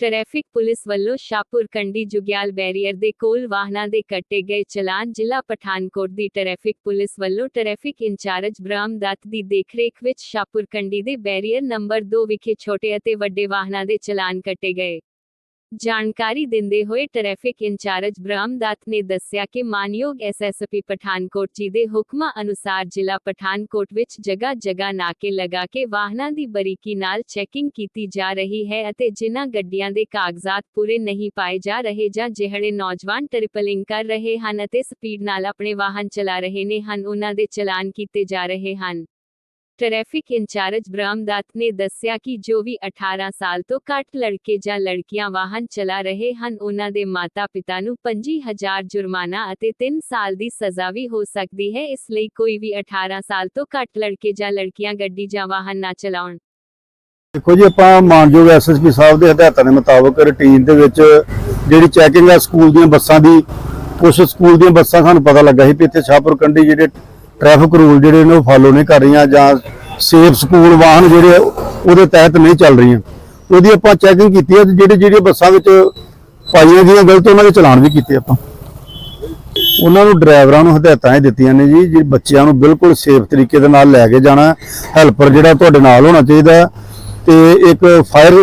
Traffic police ਵੱਲੋਂ Shahpur Kandi Jugial barrier ਦੇ ਕੋਲ ਵਾਹਨਾਂ ਦੇ ਕੱਟੇ ਗਏ ਚਲਾਨ ਜ਼ਿਲ੍ਹਾ ਪਠਾਨਕੋਟ ਦੀ ਟ੍ਰੈਫਿਕ ਪੁਲਿਸ ਵੱਲੋਂ ਟ੍ਰੈਫਿਕ ਇੰਚਾਰਜ ਬ੍ਰਹਮਦੱਤ ਦੀ ਦੇਖਰੇਖ ਵਿੱਚ ਸ਼ਾਹਪੁਰ ਕੰਡੀ ਦੇ ਬੈਰੀਅਰ ਨੰਬਰ 2 ਵਿਖੇ ਛੋਟੇ ਅਤੇ ਵੱਡੇ ਵਾਹਨਾਂ ਦੇ ਚਲਾਨ ਕੱਟੇ ਗਏ। ਜਾਣਕਾਰੀ ਦਿੰਦੇ ਹੋਏ ਟ੍ਰੈਫਿਕ ਇੰਚਾਰਜ ਬ੍ਰਹਮਦੱਤ ਨੇ ਦੱਸਿਆ ਕਿ ਮਾਨਯੋਗ ਐਸਐਸਪੀ ਪਠਾਨਕੋਟ ਜੀ ਦੇ ਹੁਕਮਾਂ ਅਨੁਸਾਰ ਜ਼ਿਲ੍ਹਾ ਪਠਾਨਕੋਟ ਵਿੱਚ ਜਗ੍ਹਾ ਜਗ੍ਹਾ ਨਾਕੇ ਲਗਾ ਕੇ ਵਾਹਨਾਂ ਦੀ ਬਰੀਕੀ ਨਾਲ ਚੈਕਿੰਗ ਕੀਤੀ ਜਾ ਰਹੀ ਹੈ ਅਤੇ ਜਿਨ੍ਹਾਂ ਗੱਡੀਆਂ ਦੇ ਕਾਗਜ਼ਾਤ ਪੂਰੇ ਨਹੀਂ ਪਾਏ ਜਾ ਰਹੇ ਜਾਂ ਜਿਹੜੇ ਨੌਜਵਾਨ ਟ੍ਰਿਪਲਿੰਗ ਕਰ ਰਹੇ ਹਨ ਅਤੇ ਸਪੀਡ ਨਾਲ ਆਪਣੇ ਵਾਹਨ ਚਲਾ ਰਹੇ ਨੇ ਹਨ, ਉਹਨਾਂ ਦੇ ਚਲਾਨ ਕੀਤੇ ਜਾ ਰਹੇ ਹਨ। ਟ੍ਰੈਫਿਕ ਇੰਚਾਰਜ ਬ੍ਰਹਮ ਨੇ ਦੱਸਿਆ ਕਿ ਜੋ ਵੀ 18 ਸਾਲ ਤੋਂ ਘੱਟ ਲੜਕੇ ਜਾਂ ਲੜਕੀਆਂ ਵਾਹਨ ਚਲਾ ਰਹੇ ਹਨ, ਉਹਨਾਂ ਦੇ ਮਾਤਾ-ਪਿਤਾ ਨੂੰ 25000 ਜੁਰਮਾਨਾ ਅਤੇ 3 ਸਾਲ ਦੀ ਸਜ਼ਾ ਵੀ ਹੋ ਸਕਦੀ ਹੈ। ਇਸ ਲਈ ਕੋਈ ਵੀ 18 ਸਾਲ ਤੋਂ ਘੱਟ ਲੜਕੇ ਜਾਂ ਲੜਕੀਆਂ ਗੱਡੀ ਜਾਂ ਵਾਹਨ ਨਾ ਚਲਾਉਣ। ਦੇਖੋ ਜੀ, ਆਪਾਂ ਮਾਨਯੋਗ ਐਸਐਸਪੀ ਸਾਹਿਬ ਦੇ ਹਦਾਇਤਾਂ ਦੇ ਮੁਤਾਬਕ ਰੁਟੀਨ ਦੇ ਵਿੱਚ ਜਿਹੜੀ ਚੈਕਿੰਗ ਆ, ਸਕੂਲ ਦੀਆਂ ਬੱਸਾਂ ਦੀ ਕੁਝ ਸਕੂਲ ਦੀਆਂ ਬੱਸਾਂ ਸਾਨੂੰ ਪਤਾ ਲੱਗਾ ਸੀ ਵੀ ਇੱਥੇ ਸ਼ਾਹਪੁਰ ਕੰਡੀ ਜਿਹੜੇ ਟ੍ਰੈਫਿਕ ਰੂਲ ਜਿਹੜੇ ਨੇ ਉਹ ਫਾਲੋ ਨਹੀਂ ਕਰ ਰਹੀਆਂ ਜਾਂ ਸੇਫ ਸਕੂਲ ਵਾਹਨ ਜਿਹੜੇ ਉਹਦੇ ਤਹਿਤ ਨਹੀਂ ਚੱਲ ਰਹੀਆਂ। ਉਹਦੀ ਆਪਾਂ ਚੈਕਿੰਗ ਕੀਤੀ ਹੈ ਤੇ ਜਿਹੜੇ, ਜਿਹੜੀਆਂ ਬੱਸਾਂ ਵਿੱਚ ਪਾਈਆਂ ਗਈਆਂ ਗਲਤ ਉਹਨਾਂ ਦੇ ਚਲਾਨ ਵੀ ਕੀਤੇ ਆਪਾਂ। ਉਹਨਾਂ ਨੂੰ ਡਰਾਈਵਰਾਂ ਨੂੰ ਹਦਾਇਤਾਂ ਇਹ ਦਿੱਤੀਆਂ ਨੇ ਜੀ, ਜੇ ਬੱਚਿਆਂ ਨੂੰ ਬਿਲਕੁਲ ਸੇਫ ਤਰੀਕੇ ਦੇ ਨਾਲ ਲੈ ਕੇ ਜਾਣਾ ਹੈਲਪਰ ਜਿਹੜਾ ਤੁਹਾਡੇ ਨਾਲ ਹੋਣਾ ਚਾਹੀਦਾ ਹੈ ਤੇ ਇੱਕ ਫਾਇਰ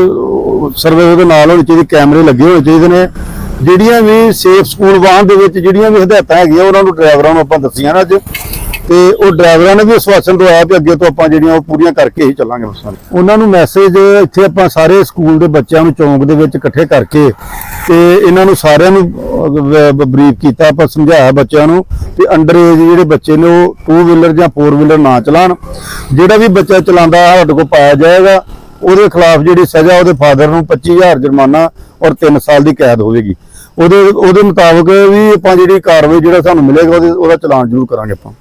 ਸਰਵੇ ਉਹਦੇ ਨਾਲ ਹੋਣੀ ਚਾਹੀਦੀ, ਕੈਮਰੇ ਲੱਗੇ ਹੋਣੇ ਚਾਹੀਦੇ ਨੇ। ਜਿਹੜੀਆਂ ਵੀ ਸੇਫ ਸਕੂਲ ਵਾਹਨ ਦੇ ਵਿੱਚ ਜਿਹੜੀਆਂ ਵੀ ਹਦਾਇਤਾਂ ਹੈਗੀਆਂ, ਉਹਨਾਂ ਨੂੰ ਡਰਾਈਵਰਾਂ ਨੂੰ ਆਪਾਂ ਦੱਸੀਆਂ ਨਾ ਅੱਜ। ਤੇ ਉਹ ਡਰਾਈਵਰਾਂ ਨੇ ਵੀ ਆਸ਼ਵਾਸਨ ਦਵਾਇਆ ਕਿ ਅੱਗੇ ਤੋਂ ਆਪਾਂ ਜਿਹੜੀਆਂ ਉਹ ਪੂਰੀਆਂ ਕਰਕੇ ਹੀ ਚੱਲਾਂਗੇ ਬੱਸਾਂ ਉਹਨਾਂ ਨੂੰ ਮੈਸੇਜ ਇੱਥੇ ਆਪਾਂ ਸਾਰੇ ਸਕੂਲ ਦੇ ਬੱਚਿਆਂ ਨੂੰ ਚੌਂਕ ਦੇ ਵਿੱਚ ਇਕੱਠੇ ਕਰਕੇ ਤੇ ਇਹਨਾਂ ਨੂੰ ਸਾਰਿਆਂ ਨੂੰ ਬਰੀਫ ਕੀਤਾ, ਆਪਾਂ ਸਮਝਾਇਆ ਬੱਚਿਆਂ ਨੂੰ ਕਿ ਅੰਡਰ ਏਜ ਜਿਹੜੇ ਬੱਚੇ ਨੇ ਉਹ ਟੂ ਵੀਲਰ ਜਾਂ ਫੋਰ ਵੀਲਰ ਨਾ ਚਲਾਉਣ ਜਿਹੜਾ ਵੀ ਬੱਚਾ ਚਲਾਉਂਦਾ ਤੁਹਾਡੇ ਕੋਲ ਪਾਇਆ ਜਾਏਗਾ। ਉਹਦੇ ਖਿਲਾਫ ਜਿਹੜੀ ਸਜ਼ਾ, ਉਹਦੇ ਫਾਦਰ ਨੂੰ 25000 ਜੁਰਮਾਨਾ ਔਰ 3 ਸਾਲ ਦੀ ਕੈਦ ਹੋਵੇਗੀ। ਉਹਦੇ ਉਹਦੇ ਮੁਤਾਬਕ ਵੀ ਆਪਾਂ ਜਿਹੜੀ ਕਾਰਵਾਈ ਜਿਹੜਾ ਸਾਨੂੰ ਮਿਲੇਗਾ, ਉਹਦੇ, ਉਹਦਾ ਚਲਾਨ ਜ਼ਰੂਰ ਕਰਾਂਗੇ ਆਪਾਂ।